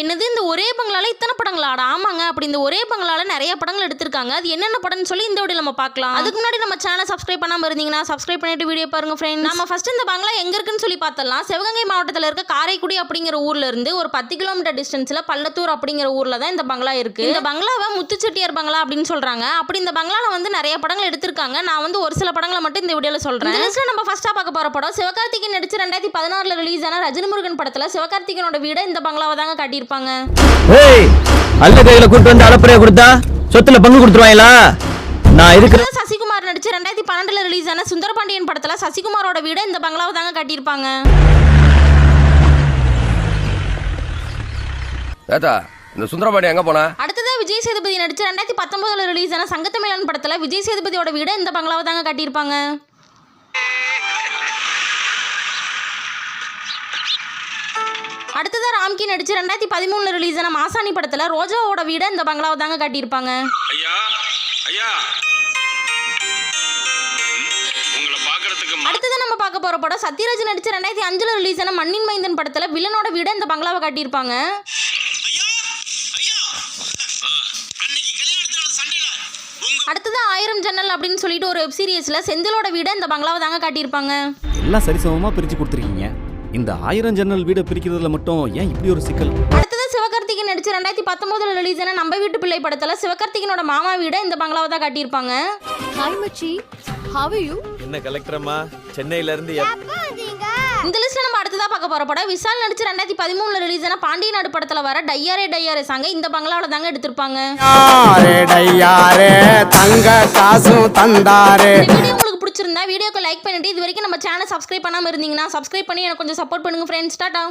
என்னது இந்த ஒரே பங்களால இத்தனை படங்களாடா? ஆமாங்க. அப்படி இந்த ஒரே பங்களால நிறைய படங்கள் எடுத்திருக்காங்க. அது என்னென்ன படம்னு சொல்லி இந்த வீடியோ நம்ம பார்க்கலாம். அதுக்கு முன்னாடி நம்ம சேனல் சப்ஸ்கிரைப் பண்ணாம இருந்தீங்கன்னா சப்ஸ்கிரைப் பண்ணிட்டு வீடியோ பாருங்க ஃப்ரெண்ட்ஸ் நம்ம ஃபர்ஸ்ட் இந்த பங்களா எங்க இருக்குன்னு சொல்லி பார்த்தலாம் சிவகங்கை மாவட்டத்தில் இருக்க காரைக்குடி அப்படிங்கிற ஊர்ல இருந்து ஒரு பத்து கிலோமீட்டர் டிஸ்டன்ஸ்ல பள்ளத்தூர் அப்படிங்கிற ஊர்ல தான் இந்த பங்களா இருக்கு. இந்த பங்களாவை முத்துச்செட்டியார் பங்களா அப்படின்னு சொல்றாங்க. அப்படி இந்த பங்களால வந்து நிறைய படங்கள் எடுத்திருக்காங்க. நான் வந்து ஒரு சில படங்களை மட்டும் இந்த வீடியோல சொல்றேன். லிஸ்ட்ல நம்ம ஃபர்ஸ்டா பார்க்க போற படம் சிவகார்த்திகேயன் நடிச்சு ரெண்டாயிரத்தி பதினாறுல ரிலீஸ் ஆன ரஜினி முருகன் படத்துல சிவகார்த்திகேயனோட வீட இந்த பங்களாவை தாங்க காட்டியிருப்பாங்க ஏய் அல்ல கையில கூட்டு வந்து அளப்பறைய கொடுத்தா? சொத்துல பங்கு கொடுத்துருவாங்களா நான் இருக்கிற சசிகுமார் நடிச்சு ரெண்டாயிரத்தி பன்னெண்டுல ரிலீஸ் ஆன சுந்தரபாண்டியன் படத்துல சசிகுமாரோட வீட இந்த பங்களாவை தாங்க காட்டியிருப்பாங்க. ஏத்தா இந்த சுந்தரபாண்டி எங்க போனா? அடுத்ததா விஜய் சேதுபதி நடிச்சு ரெண்டாயிரத்தி பத்தொன்பதுல ரிலீஸ் ஆன சங்கத்தமிழன் படத்துல விஜய் சேதுபதியோட வீட இந்த பங்களாவை தாங்க காட்டியிருப்பாங்க. அடுத்ததா ராம்கி நடிச்சு ரெண்டாயிரத்தி பதிமூணுல ரிலீஸ் ஆன மாசாணி படத்துல ரோஜாவோட வீட இந்த பங்களாவை தாங்க காட்டியிருப்பாங்க. ஐயா அடுத்தது நம்ம பார்க்க போற படம் சத்யராஜ் நடிச்சு ரெண்டாயிரத்தி அஞ்சுல ரிலீஸ் ஆன மண்ணின் மைந்தன் படத்துல வில்லனோட வீட இந்த பங்களாவை காட்டியிருப்பாங்க. அடுத்தது ஆயிரம் ஜன்னல் அப்படின்னு சொல்லிட்டு ஒரு வெப் சீரிஸ்ல செந்திலோட வீட இந்த பங்களாவை தாங்க காட்டியிருப்பாங்க. எல்லாம் சரிசமமா பிரிச்சு கொடுத்துருக்கீங்க. இந்த ஆயிரம் ஜன்னல் வீடை பிரிக்கிறதுல மட்டும் ஏன் இப்படி ஒரு சிக்கல்? அடுத்தது சிவகார்த்திகேயன் நடிச்சு ரெண்டாயிரத்தி பத்தொன்பதுல ரிலீஸ் ஆன நம்ம வீட்டு பிள்ளை படத்துல சிவகார்த்திகேயனோட மாமா வீட இந்த பங்களாவை தான் காட்டியிருப்பாங்க. ஹாய் மச்சி. ஹவ் யூ என்ன கலெக்டரம்மா சென்னையில இருந்து இந்த லிஸ்ட்ல நம்ம அடுத்ததா பார்க்க போற படம் விஷால் நடிச்சு ரெண்டாயிரத்தி பதிமூணுல ரிலீஸ் ஆன பாண்டிய நாடு படத்துல வர டையாரே டையாரே சாங்க இந்த பங்களாவில தாங்க எடுத்திருப்பாங்க. யாரே வீடியோக்கு லைக் பண்ணிட்டு இது வரைக்கும் நம்ம சேனல் சப்ஸ்கிரைப் பண்ணாமல் இருந்தீங்கன்னா சப்ஸ்கிரைப் பண்ணி எனக்கு கொஞ்சம் சப்போர்ட் பண்ணுங்க ஃப்ரெண்ட்ஸ் டாட்டா.